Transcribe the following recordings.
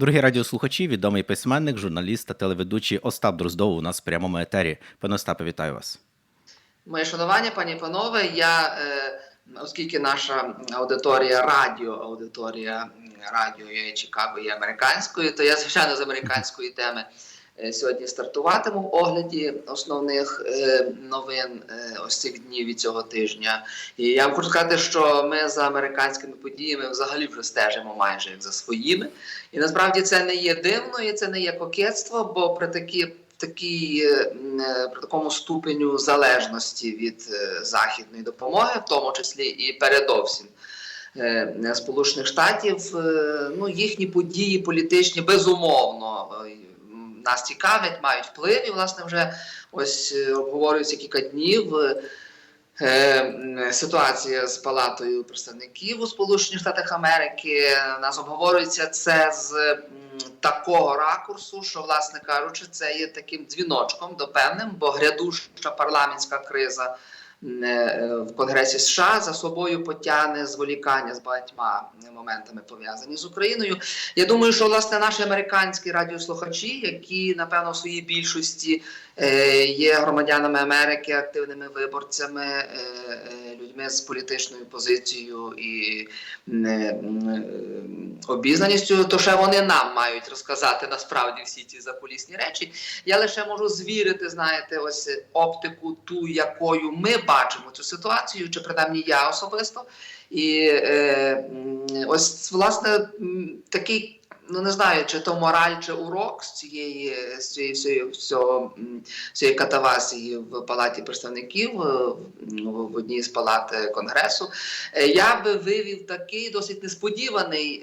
Дорогі радіослухачі, відомий письменник, журналіст та телеведучий Остап Дроздов у нас в прямому етері. Пане Остапе, вітаю вас. Моє шанування, пані і панове. Я, е, оскільки наша аудиторія радіо, аудиторія радіо є Чикаго є американською, то я звичайно з американської теми сьогодні стартуватиму в огляді основних е, новин е, ось цих днів і цього тижня. І я вам хочу сказати, що ми за американськими подіями взагалі вже стежимо майже як за своїми. І насправді це не є дивно, і це не є кокетство, бо при такі такій, е, е, при такому ступеню залежності від е, західної допомоги, в тому числі і передовсім е, Сполучених Штатів, е, ну їхні події політичні безумовно е, нас цікавлять, мають вплив. І власне вже ось е, обговорюється кілька днів. е, е, Ситуація з Палатою представників у Сполучених Штатах Америки нас обговорюється це з такого ракурсу, що, власне кажучи, це є таким дзвіночком до певним, бо грядуща парламентська криза в Конгресі США за собою потягне зволікання з багатьма моментами пов'язані з Україною. Я думаю, що власне наші американські радіослухачі, які напевно в своїй більшості е, є громадянами Америки, активними виборцями, е, е, людьми з політичною позицією і е, е, обізнаністю, то ще вони нам мають розказати насправді всі ці закулісні речі. Я лише можу звірити, знаєте, ось оптику, ту, якою ми бачимо цю ситуацію, чи принаймні я особисто. І е, ось власне такий. Ну не знаю, чи то мораль, чи урок з цієї з цієї всієї всього цієї катавасії в палаті представників е, в- одній з палат е, конгресу. Е, Я би вивів такий досить несподіваний.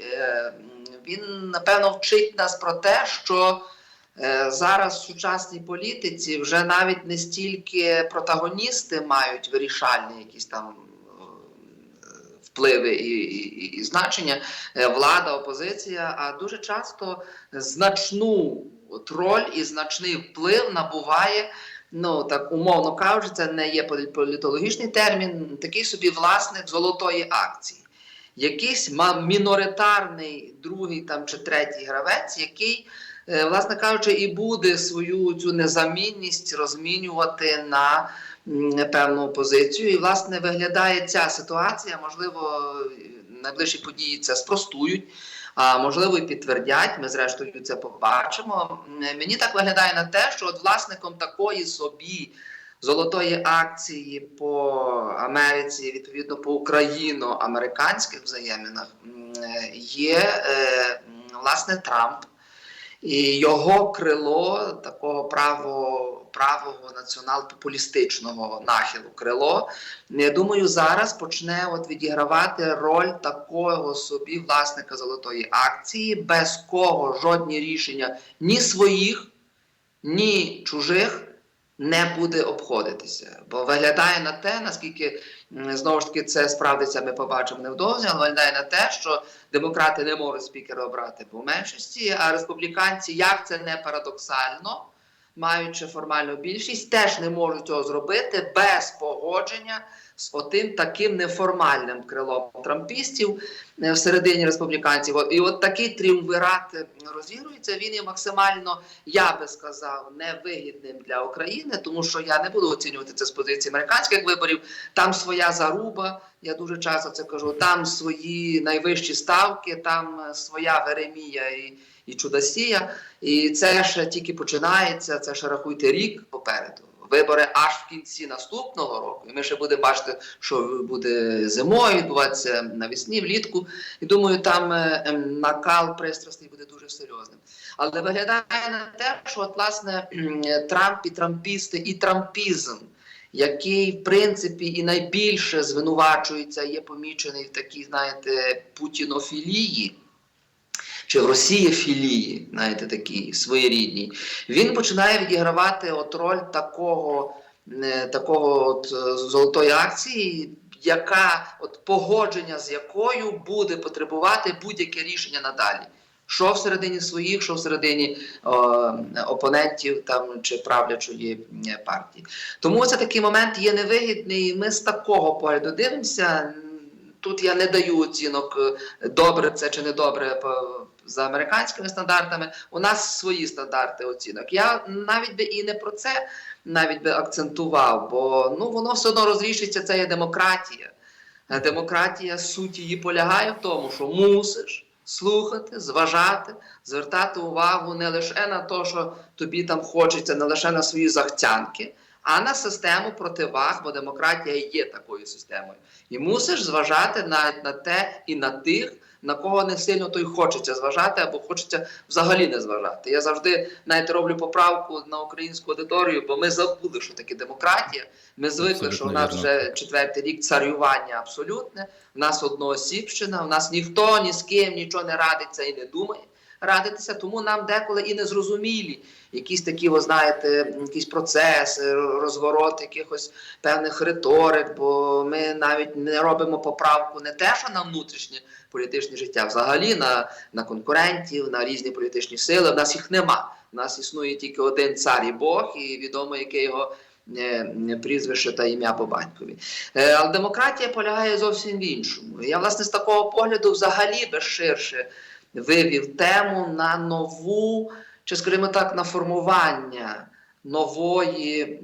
Він напевно вчить нас про те, що зараз в сучасній політиці вже навіть не стільки протагоністи мають вирішальні якісь там впливи і, і, і значення, е, влада, опозиція, а дуже часто значну от роль і значний вплив набуває. Ну так умовно кажучи, це не є політологічний термін, такий собі власник золотої акції. Якийсь міноритарний другий там чи третій гравець, який, власне кажучи, і буде свою цю незамінність розмінювати на певну позицію. І, власне, виглядає ця ситуація, можливо, найближчі події це спростують. А можливо, і підтвердять. Ми зрештою це побачимо. Мені так виглядає на те, що от власником такої собі золотої акції по Америці, відповідно по україно-американських взаєминах, є е, власне Трамп. І його крило такого право, правого націонал-популістичного нахилу крило, я думаю, зараз почне от відігравати роль такого собі власника золотої акції, без кого жодні рішення ні своїх, ні чужих не буде обходитися. Бо виглядає на те, наскільки знову ж таки це справдиться, ми побачимо невдовзі, але виглядає на те, що демократи не можуть спікера обрати по меншості, а республіканці, як це не парадоксально, маючи формальну більшість, теж не можуть цього зробити без погодження з отим таким неформальним крилом трампістів е, всередині республіканців. І от такий тріумвират е, розігрується. Він є максимально, я би сказав, невигідним для України, тому що я не буду оцінювати це з позиції американських виборів. Там своя заруба. Я дуже часто це кажу. Там свої найвищі ставки, там е, своя Веремія і, і Чудосія. І це ще тільки починається. Це ще рахуйте рік попереду. Вибори аж в кінці наступного року. І ми ще будемо бачити, що буде зимою відбуватися навесні, влітку. І думаю, там е, ем, накал пристрастей буде дуже серйозним. Але виглядає на те, що от, власне Трамп і трампісти, і трампізм, який в принципі і найбільше звинувачується, є помічений в такій, знаєте, путінофілії. Чи в Росії філії, знаєте, такі своєрідні, він починає відігравати от роль такого, е, такого от е, золотої акції, яка от погодження з якою буде потребувати будь-яке рішення надалі. Що всередині своїх, що всередині о, опонентів там чи правлячої е, партії. Тому це такий момент є невигідний. Ми з такого погляду дивимося. Тут я не даю оцінок, е, добре це чи не добре за американськими стандартами. У нас свої стандарти оцінок. Я навіть би і не про це навіть би акцентував, бо ну воно все одно розрішиться. Це є демократія. Демократія суть її полягає в тому, що мусиш слухати, зважати, звертати увагу не лише на те, що тобі там хочеться, не лише на свої захтянки, а на систему противаг, бо демократія є такою системою. І мусиш зважати навіть на те і на тих, на кого не сильно то й хочеться зважати, або хочеться взагалі не зважати. Я завжди навіть роблю поправку на українську аудиторію, бо ми забули, що таке демократія. Ми звикли, Абсолютно що в нас вірно. вже четвертий рік царювання абсолютне, в нас одноосібщина, в нас ніхто ні з ким нічого не радиться і не думає радитися, тому нам деколи і не зрозумілі якісь такі, ви знаєте, якісь процеси, розворот якихось певних риторик, бо ми навіть не робимо поправку не те, що на внутрішнє політичне життя, взагалі на, на конкурентів, на різні політичні сили. В нас їх нема. У нас існує тільки один цар і Бог, і відомо, яке його е, прізвище та ім'я по батькові. Е, Але демократія полягає зовсім в іншому. Я, власне, з такого погляду взагалі би ширше вивів тему на нову, чи, скажімо так, на формування нової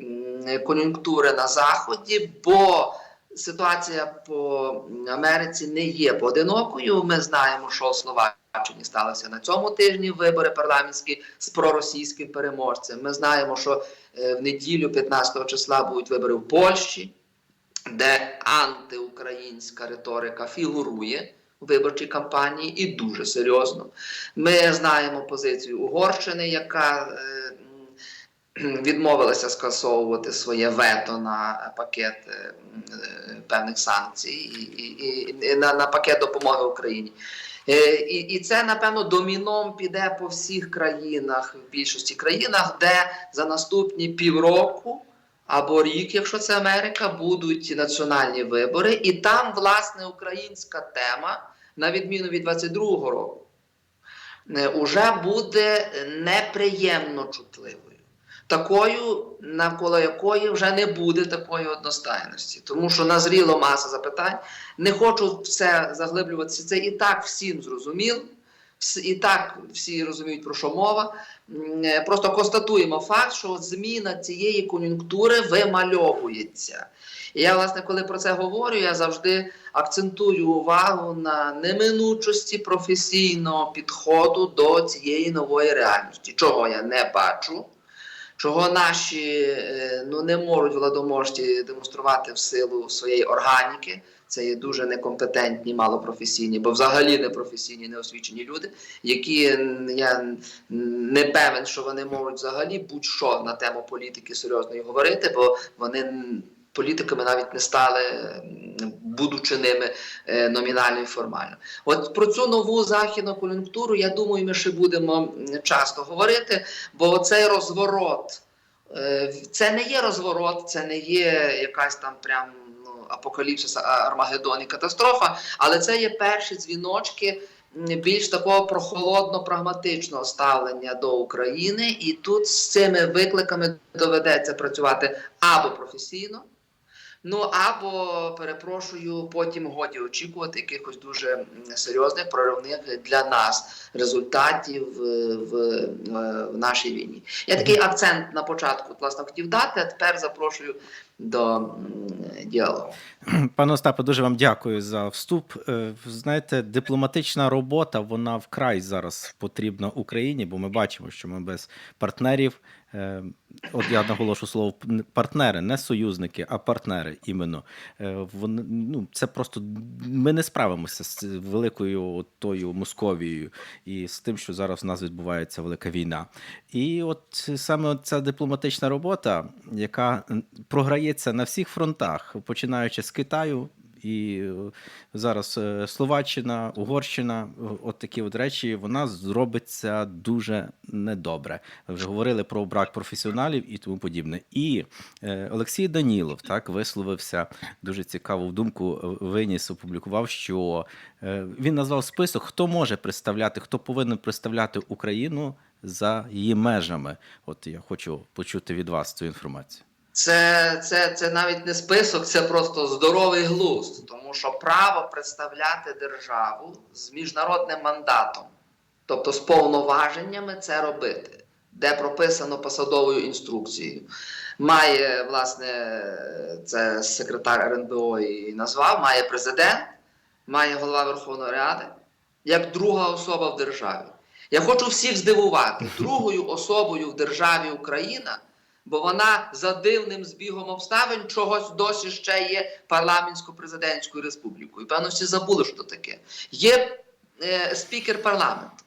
кон'юнктури на Заході, бо ситуація по Америці не є поодинокою. Ми знаємо, що у Словаччині сталося на цьому тижні вибори парламентські з проросійським переможцем. Ми знаємо, що е, в неділю, 15 числа, будуть вибори в Польщі, де антиукраїнська риторика фігурує виборчій кампанії і дуже серйозно. Ми знаємо позицію Угорщини, яка е, відмовилася скасовувати своє вето на пакет е, певних санкцій і, і, і, на, на пакет допомоги Україні. Е, І, і це, напевно, доміном піде по всіх країнах, в більшості країнах, де за наступні півроку або рік, якщо це Америка, будуть національні вибори, і там, власне, українська тема, на відміну від 22-го року, вже уже буде неприємно чутливою. Такою, навколо якої вже не буде такої одностайності, тому що назріло маса запитань. Не хочу все заглиблюватися. Це і так всім зрозуміло, і так всі розуміють, про що мова. Е, Просто констатуємо факт, що зміна цієї кон'юнктури вимальовується. І я, власне, коли про це говорю, я завжди акцентую увагу на неминучості професійного підходу до цієї нової реальності, чого я не бачу. Чого наші е, ну, не можуть владоможці демонструвати в силу своєї органіки. Це є дуже некомпетентні, малопрофесійні, бо взагалі непрофесійні, неосвічені люди, які я не певен, що вони можуть взагалі будь-що на тему політики серйозної говорити, бо вони політиками навіть не стали, будучи ними е, номінально і формально. От про цю нову західну кон'юнктуру, я думаю, ми ще будемо часто говорити, бо цей розворот. е, Це не є розворот, це не є якась там прям ну, апокаліпсис, Армагеддон і катастрофа, але це є перші дзвіночки більш такого прохолодно-прагматичного ставлення до України, і тут з цими викликами доведеться працювати або професійно. Ну або перепрошую, потім годі очікувати якихось дуже серйозних проривних для нас результатів е, в, е, в нашій війні. Я такий акцент на початку власне хотів дати, а тепер запрошую до діалогу. Пане Остапе, дуже вам дякую за вступ. Е, Знаєте, дипломатична робота вона вкрай зараз потрібна Україні, бо ми бачимо, що ми без партнерів. Е, От я наголошу слово партнери, не союзники, а партнери іменно. Е, Вони ну це просто ми не справимося з великою тою Московією і з тим, що зараз в нас відбувається велика війна. І от саме ця дипломатична робота, яка програється на всіх фронтах, починаючи з Китаю. І е, зараз е, Словаччина, Угорщина, е, от такі от речі, вона зробиться дуже недобре. Вже говорили про брак професіоналів і тому подібне. І Олексій Данілов так висловився дуже цікаву думку. Виніс опублікував, що він назвав список, хто може представляти, хто повинен представляти Україну за її межами. От я хочу почути від вас цю інформацію. Це, це, це навіть не список, це просто здоровий глузд, тому що право представляти державу з міжнародним мандатом, тобто з повноваженнями це робити, де прописано посадовою інструкцією. Має, власне, це секретар РНБО і назвав, має президент, має голова Верховної Ради, як друга особа в державі. Я хочу всіх здивувати другою особою в державі Україна, бо вона за дивним збігом обставин чогось досі ще є парламентсько-президентською республікою. Певно, всі забули, що таке. Є е, спікер парламенту.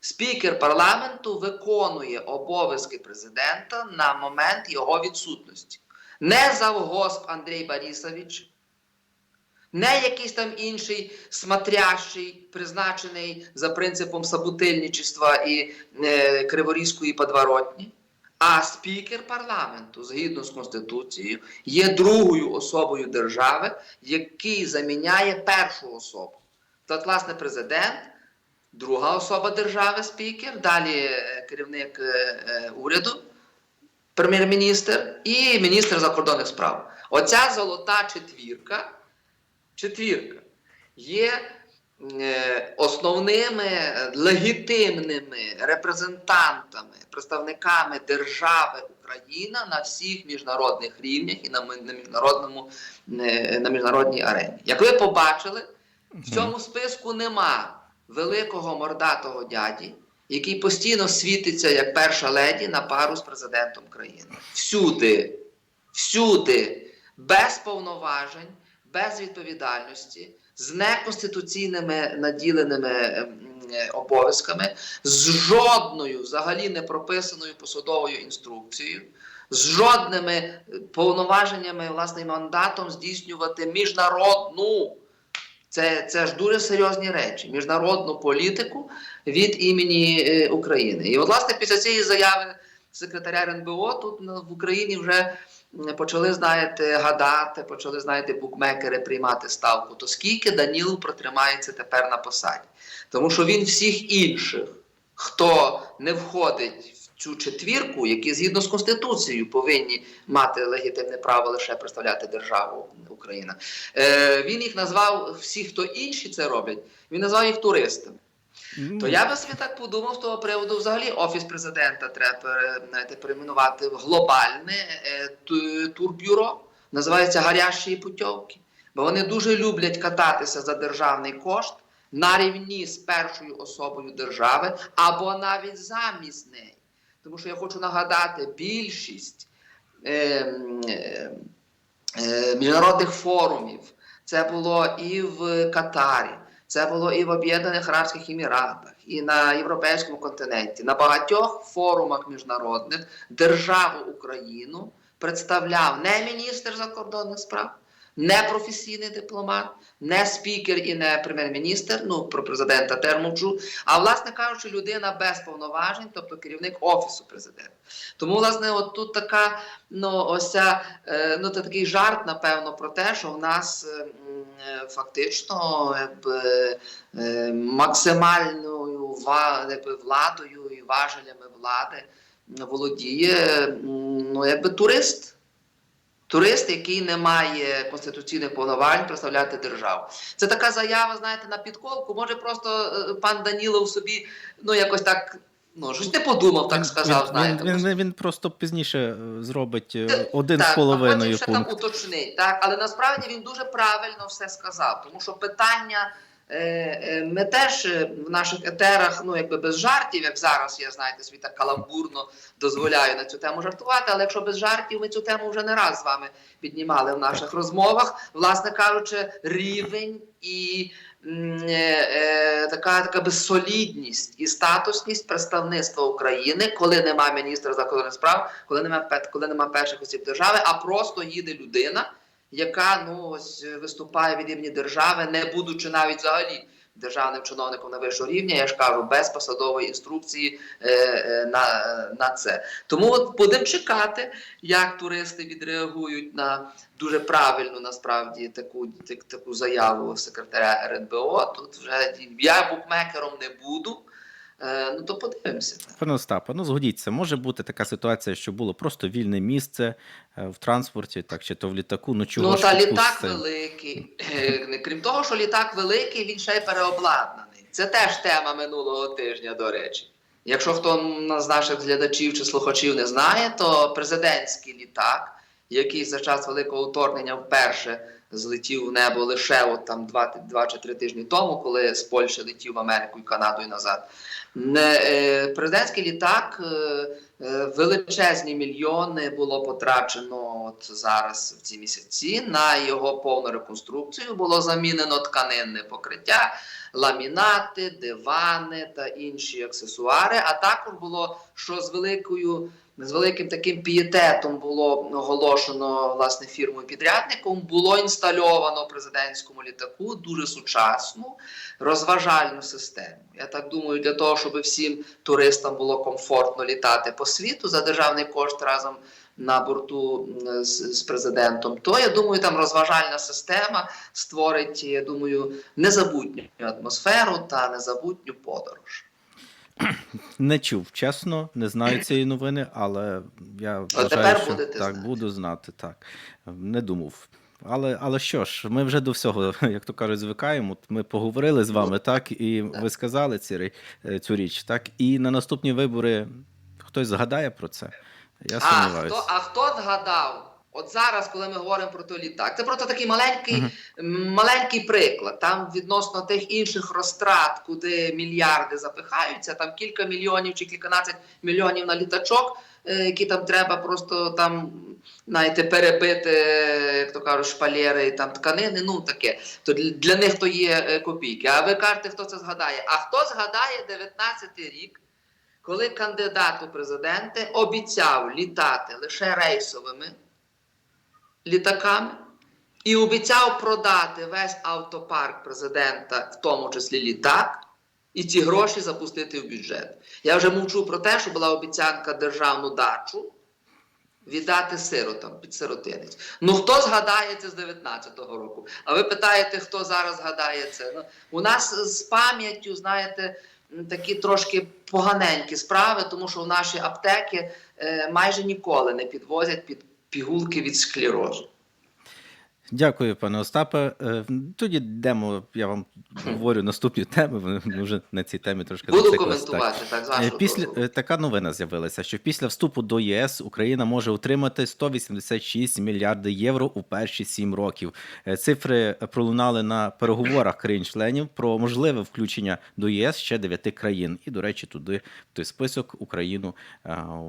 Спікер парламенту виконує обов'язки президента на момент його відсутності. Не завгосп Андрій Борисович, не якийсь там інший смотрящий, призначений за принципом собутильничества і е, Криворізької подворотні, а спікер парламенту, згідно з Конституцією, є другою особою держави, який заміняє першу особу. Тобто, власне, президент, друга особа держави, спікер, далі е, керівник е, е, уряду, прем'єр-міністр і міністр закордонних справ. Оця золота четвірка четвірка є основними е, легітимними репрезентантами, представниками держави Україна на всіх міжнародних рівнях і на, міжнародному, е, на міжнародній арені. Як ви побачили, в цьому списку нема великого мордатого дяді, який постійно світиться як перша леді на пару з президентом країни. Всюди, всюди, без повноважень, без відповідальності, з неконституційними наділеними ем, е, обов'язками, з жодною взагалі не прописаною посадовою інструкцією, з жодними е, повноваженнями, власне, мандатом здійснювати міжнародну. Це, це ж дуже серйозні речі. Міжнародну політику від імені е, України. І, от, власне, після цієї заяви секретаря РНБО тут в Україні вже почали, знаєте, гадати, почали, знаєте, букмекери приймати ставку. То скільки Данілов протримається тепер на посаді? Тому що він всіх інших, хто не входить в цю четвірку, які згідно з Конституцією повинні мати легітимне право лише представляти державу Україна. Е, він їх назвав всі, хто інші це роблять, він назвав їх туристами. То я би собі так подумав з того приводу, взагалі офіс президента треба знаєте, перейменувати в глобальне е, турбюро, називається гарячі путівки. Бо вони дуже люблять кататися за державний кошт на рівні з першою особою держави або навіть замість неї. Тому що я хочу нагадати, більшість ем, е, е, міжнародних форумів це було і в Катарі, це було і в Об'єднаних Арабських Еміратах, і на європейському континенті. На багатьох форумах міжнародних державу Україну представляв не міністр закордонних справ, не професійний дипломат, не спікер і не прем'єр-міністр. Ну про президента теж мовчу. А власне кажучи, людина без повноважень, тобто керівник офісу президента. Тому, власне, от тут така, ну ось ця, е, ну це такий жарт, напевно, про те, що в нас е, фактично е, максимальною владою і важелями влади володіє ну, якби турист. Турист, який не має конституційних повноважень представляти державу. Це така заява, знаєте, на підколку. Може, просто е, пан Данілов собі ну якось так ну щось не подумав, так сказав. Він, знаєте. він, він, він просто пізніше е, зробить е, один так, з половиною ще там уточнить. Так, але насправді він дуже правильно все сказав, тому що питання. е, Ми теж в наших етерах, ну якби без жартів, як зараз я знаєте, собі так каламбурно дозволяю на цю тему жартувати. Але якщо без жартів, ми цю тему вже не раз з вами піднімали в наших розмовах, власне кажучи, рівень і така, така безсолідність і статусність представництва України, коли нема міністра закордонних справ, коли немає пе- коли немає перших осіб держави, а просто їде людина, яка ну ось виступає від імені держави, не будучи навіть взагалі державним чиновником на вищого рівня, я ж кажу, без посадової інструкції е, е, на, на це. Тому от будемо чекати, як туристи відреагують на дуже правильну насправді таку, так- таку заяву секретаря РНБО. Тут вже я букмекером не буду. Е, ну то подивимося. Пане Остапе, ну згодіться, може бути така ситуація, що було просто вільне місце е, в транспорті, так чи то в літаку. Ну чого ну та літак великий. Е, Крім того, що літак великий, він ще й переобладнаний. Це теж тема минулого тижня, до речі. Якщо хто з наших глядачів чи слухачів не знає, то президентський літак, який за час великого вторгнення вперше злетів в небо лише от там два, два чи три тижні тому, коли з Польщі летів в Америку і Канаду і назад. Е, президентський літак е, е, величезні мільйони було потрачено от зараз в ці місяці. На його повну реконструкцію було замінено тканинне покриття, ламінати, дивани та інші аксесуари. А також було що з великою. З великим таким пієтетом було оголошено власне фірмою підрядником. Було інстальовано в президентському літаку дуже сучасну розважальну систему. Я так думаю, для того, щоб всім туристам було комфортно літати по світу за державний кошт разом на борту з, з президентом, то я думаю, там розважальна система створить, я думаю, незабутню атмосферу та незабутню подорож. Не чув, чесно, не знаю цієї новини, але я вважаю, що так, знати. буду знати, так. Не думав. Але, але що ж, ми вже до всього, як то кажуть, звикаємо. Ми поговорили з вами, так, і так. ви сказали ці, е, цю річ, так, і на наступні вибори хтось згадає про це. Я А сумніваюся. хто, а хто згадав? От зараз, коли ми говоримо про той літак, це просто такий маленький, Мгм. м, маленький приклад. Там відносно тих інших розтрат, куди мільярди запихаються, там кілька мільйонів чи кільканадцять мільйонів на літачок, е, які там треба просто там, знаєте, перебити, як то кажуть, шпалери там тканини. Ну таке. То для, для них то є е, копійки. А ви кажете, хто це згадає? А хто згадає 19-й рік? коли кандидат у президенти обіцяв літати лише рейсовими літаками і обіцяв продати весь автопарк президента, в тому числі літак, і ці гроші запустити в бюджет. Я вже мовчу про те, що була обіцянка державну дачу віддати сиротам під сиротинець. Ну хто згадає це з 19-го року? А ви питаєте, хто зараз згадає це? Ну, у нас з пам'яттю, знаєте, такі трошки поганенькі справи, тому що в наші аптеки е, майже ніколи не підвозять під пігулки від склерозу. Дякую, пане Остапе. Е, Тоді йдемо, я вам говорю наступні теми. Вони вже на цій темі трошки Буду зациклились, так. коментувати так, з Е, Після е, така новина з'явилася, що після вступу до ЄС Україна може отримати 186 мільярди євро у перші сім років. Цифри пролунали на переговорах країн-членів про можливе включення до ЄС ще дев'яти країн. І, до речі, туди в той список Україну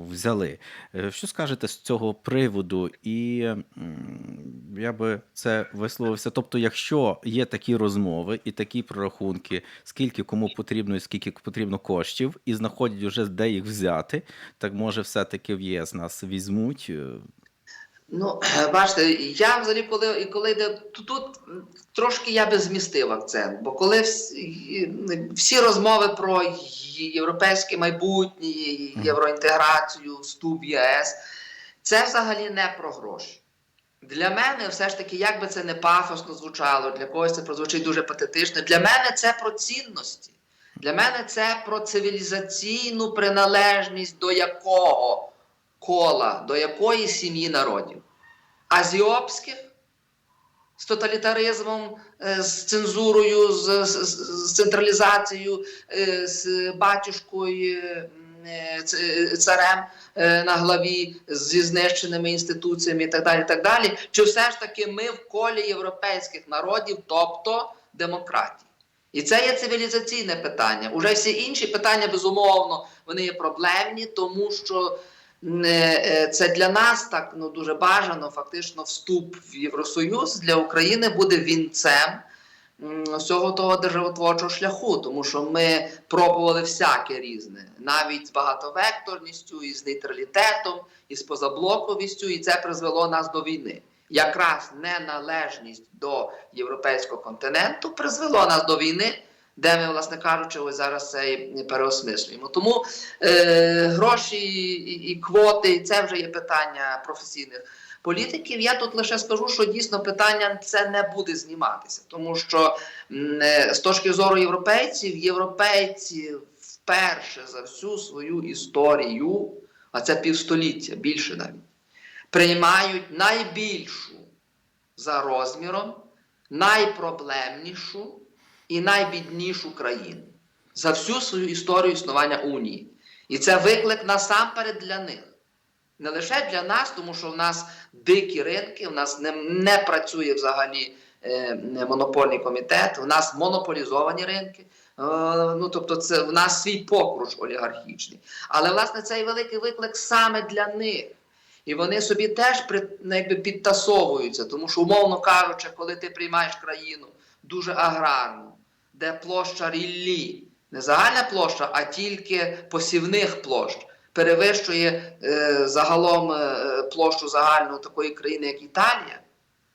взяли. Що скажете з цього приводу? І я би це висловився. Тобто, якщо є такі розмови і такі прорахунки, скільки кому потрібно і скільки потрібно коштів, і знаходять вже де їх взяти, так може все-таки в ЄС нас візьмуть. е, Ну, бачите, я взагалі, коли, і коли йде тут, тут трошки я би змістив акцент, бо коли всі, всі розмови про європейське майбутнє, євроінтеграцію, вступ в ЄС, це взагалі не про гроші. Для мене все ж таки, як би це не пафосно звучало, для когось це прозвучить дуже патетично. Для мене це про цінності. Для мене це про цивілізаційну приналежність до якого кола, до якої сім'ї народів? Азіопських з тоталітаризмом, е, з цензурою, з, з, з централізацією, е, з батюшкою царем е, на главі, зі знищеними інституціями і так далі. так далі. Чи все ж таки ми в колі європейських народів, тобто демократії? І це є цивілізаційне питання. Уже всі інші питання, безумовно, вони є проблемні, тому що е, е, це для нас так ну дуже бажано. Фактично, вступ в Євросоюз для України буде вінцем всього того державотворчого шляху, тому що ми пробували всяке різне, навіть з багатовекторністю, і з нейтралітетом, і з позаблоковістю, і це призвело нас до війни. Якраз неналежність до європейського континенту призвело нас до війни, де ми, власне кажучи, ось зараз це переосмислюємо. Тому е, гроші і, і квоти, це вже є питання професійних політиків. Я тут лише скажу, що дійсно питання це не буде зніматися, тому що е, з точки зору європейців, європейці вперше за всю свою історію, а це півстоліття, більше навіть, приймають найбільшу за розміром, найпроблемнішу і найбіднішу країну. за всю свою історію існування Унії. І це виклик насамперед для них. Не лише для нас, тому що в нас дикі ринки, в нас не, не працює взагалі е, монопольний комітет, в нас монополізовані ринки. Е, ну, тобто, це в нас свій покруч олігархічний. Але власне цей великий виклик саме для них. І вони собі теж ну, якби, підтасовуються, тому що, умовно кажучи, коли ти приймаєш країну дуже аграрну, де площа ріллі, не загальна площа, а тільки посівних площ, перевищує е, загалом е, площу загальну такої країни, як Італія,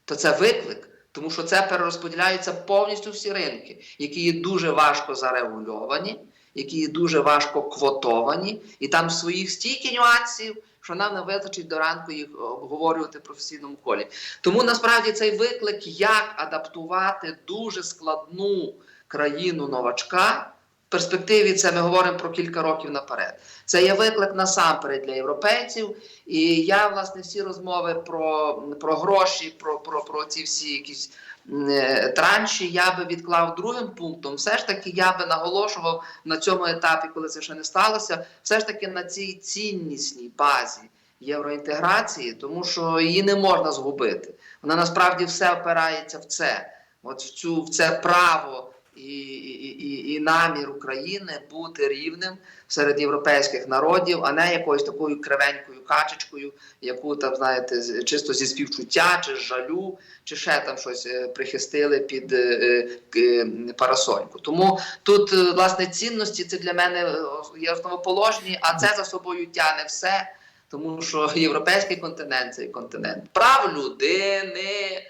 то це виклик. Тому що це перерозподіляються повністю всі ринки, які є дуже важко зарегульовані, які є дуже важко квотовані, і там своїх стільки нюансів, що нам не вистачить до ранку їх обговорювати в професійному колі. Тому насправді цей виклик, як адаптувати дуже складну країну новачка. Перспективі це ми говоримо про кілька років наперед. Це є виклик насамперед для європейців. І я, власне, всі розмови про, про гроші, про, про, про ці всі якісь е, транші, я би відклав другим пунктом. Все ж таки, я би наголошував на цьому етапі, коли це ще не сталося, все ж таки на цій ціннісній базі євроінтеграції, тому що її не можна згубити. Вона насправді все опирається в це, от в цю в це право. І, і, і, намір України бути рівним серед європейських народів, а не якоюсь такою кривенькою качечкою, яку там, знаєте, чисто зі співчуття, чи жалю, чи ще там щось е, прихистили під е, е, к- парасольку. Тому тут, е, власне, цінності це для мене е, є основоположні, а це за собою тягне все. Тому що європейський континент це континент прав людини,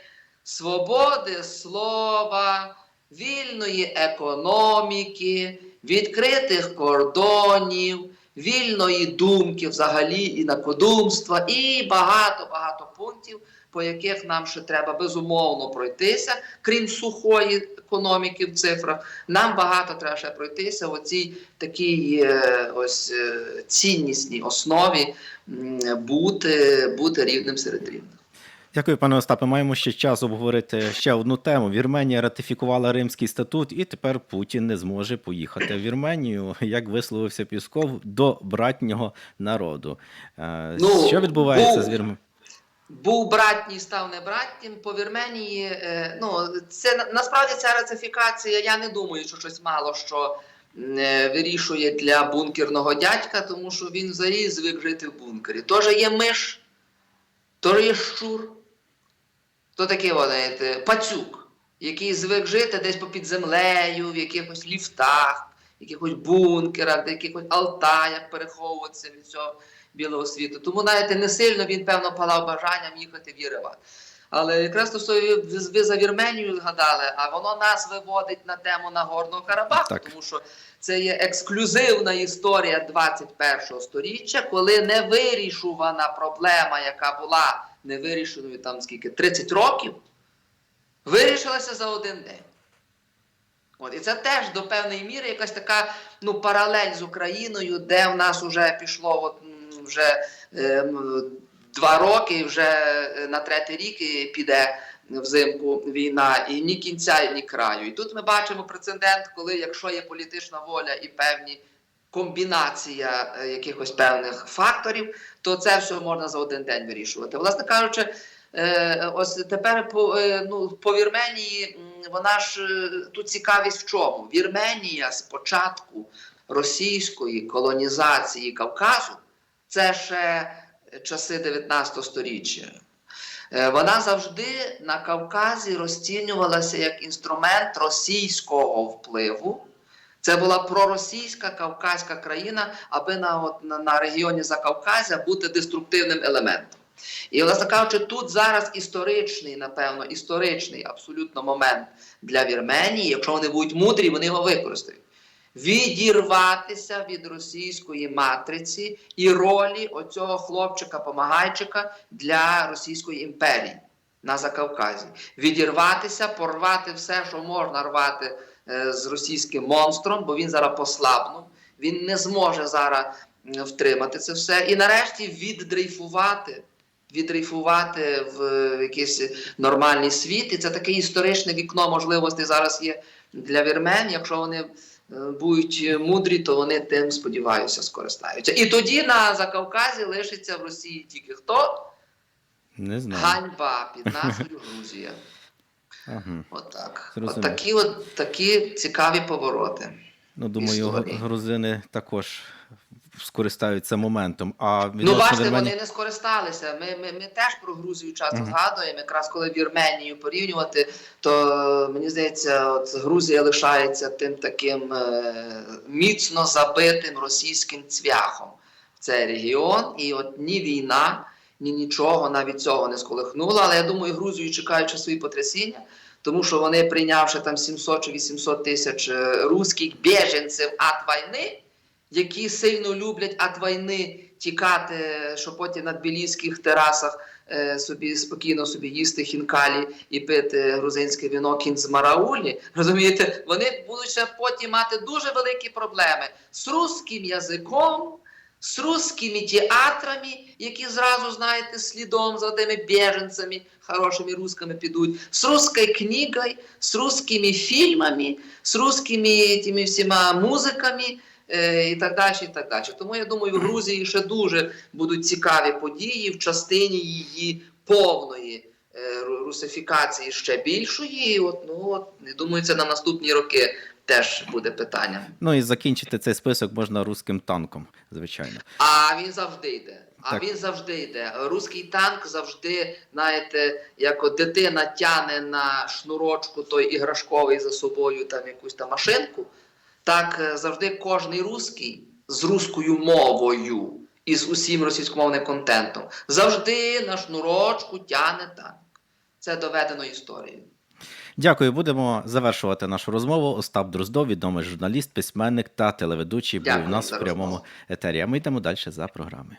свободи слова, вільної економіки, відкритих кордонів, вільної думки взагалі і накодумства, і багато-багато пунктів, по яких нам ще треба безумовно пройтися, крім сухої економіки в цифрах. Нам багато треба ще пройтися в цій такій е, ось е, ціннісній основі бути, бути рівним серед рівних. Дякую, пане Остапе. Маємо ще час обговорити ще одну тему. Вірменія ратифікувала Римський статут, і тепер Путін не зможе поїхати в Вірменію, як висловився Пісков, до братнього народу. Е, Ну, що відбувається був- з Вірменією? Був братній, став не братнім. По Вірменії, е, ну це насправді ця ратифікація. Я не думаю, що щось мало що е, вирішує для бункерного дядька, тому що він взагалі звик жити в бункері. Тож є миш, то є щур, то такий, знаєте, пацюк, який звик жити десь попід землею, в якихось ліфтах, в якихось бункерах, в якихось алтаях переховуватися від цього білого світу. Тому, знаєте, не сильно він, певно, палав бажанням їхати в Єреван. Але якраз то ви, ви за Вірменію згадали, а воно нас виводить на тему Нагорного Карабаху, Так. тому що це є ексклюзивна історія 21-го сторіччя, коли не вирішувана проблема, яка була не вирішеною там скільки 30 років, вирішилася за один день. От, і це теж до певної міри якась така ну, паралель з Україною, де в нас вже пішло от, вже е, два роки, і вже е, на третій рік піде взимку війна, і ні кінця, ні краю. І тут ми бачимо прецедент, коли якщо є політична воля і певні комбінація е, якихось певних факторів, то це все можна за один день вирішувати. Власне кажучи, е, ось тепер по, е, ну, по Вірменії вона ж тут цікавість в чому? Вірменія з початку російської колонізації Кавказу, це ще часи 19 століття. Вона завжди на Кавказі розцінювалася як інструмент російського впливу. Це була проросійська кавказька країна, аби на, от, на, на регіоні Закавказя бути деструктивним елементом. І, власне кажучи, тут зараз історичний, напевно, історичний абсолютно момент для Вірменії. Якщо вони будуть мудрі, вони його використають. Відірватися від російської матриці і ролі оцього хлопчика-помагайчика для Російської імперії на Закавказі. Відірватися, порвати все, що можна рвати з російським монстром, бо він зараз послабнув, він не зможе зараз втримати це все. І нарешті віддрейфувати. Віддрейфувати в е, якийсь нормальний світ, і це таке історичне вікно можливостей зараз є для вірмен, якщо вони будуть мудрі, то вони тим, сподіваюся, скористаються. І тоді на Закавказі лишиться в Росії тільки хто? Не знаю. Ганьба під назвою Грузія. Ага. Отак. От такі, от такі цікаві повороти. Ну, думаю, Історії. грузини також скористаються моментом. А Ну, бачите, Вірменії- вони не скористалися. Ми, ми, ми теж про Грузію часто Мгм. згадуємо. Якраз коли Вірменію порівнювати, то мені здається, от Грузія лишається тим таким е, міцно забитим російським цвяхом в цей регіон. І от ні війна, нічого навіть цього не сколихнуло. Але я думаю, Грузію чекають свої потрясіння. Тому що вони, прийнявши там 700 чи 800 тисяч е, руських біженців від війни, які сильно люблять від війни тікати, щоб потім на тбіліських терасах е, собі спокійно собі їсти хінкалі і пити грузинське віно кінзмараулі. Розумієте, вони будуть ще потім мати дуже великі проблеми з русським язиком. З русскими театрами, які зразу, знаєте, слідом за тими біженцями, хорошими русскими підуть, з русською книгою, з русскими фільмами, з русскими тими всіма музиками, е, і так далі, і так далі. Тому я думаю, в Грузії ще дуже будуть цікаві події в частині її повної е, русифікації ще більшої. От, ну, от, думаю, це на наступні роки теж буде питанням. Ну і закінчити цей список можна руським танком, звичайно. А він завжди йде. А Так. він завжди йде. Руський танк завжди, знаєте, як от дитина тяне на шнурочку той іграшковий за собою там якусь там машинку. Так е, завжди кожний русський з руською мовою і з усім російськомовним контентом завжди на шнурочку тяне танк. Це доведено історією. Дякую. Будемо завершувати нашу розмову. Остап Дроздов, відомий журналіст, письменник та телеведучий, був у нас в прямому розмову. етері. А ми йдемо далі за програмою.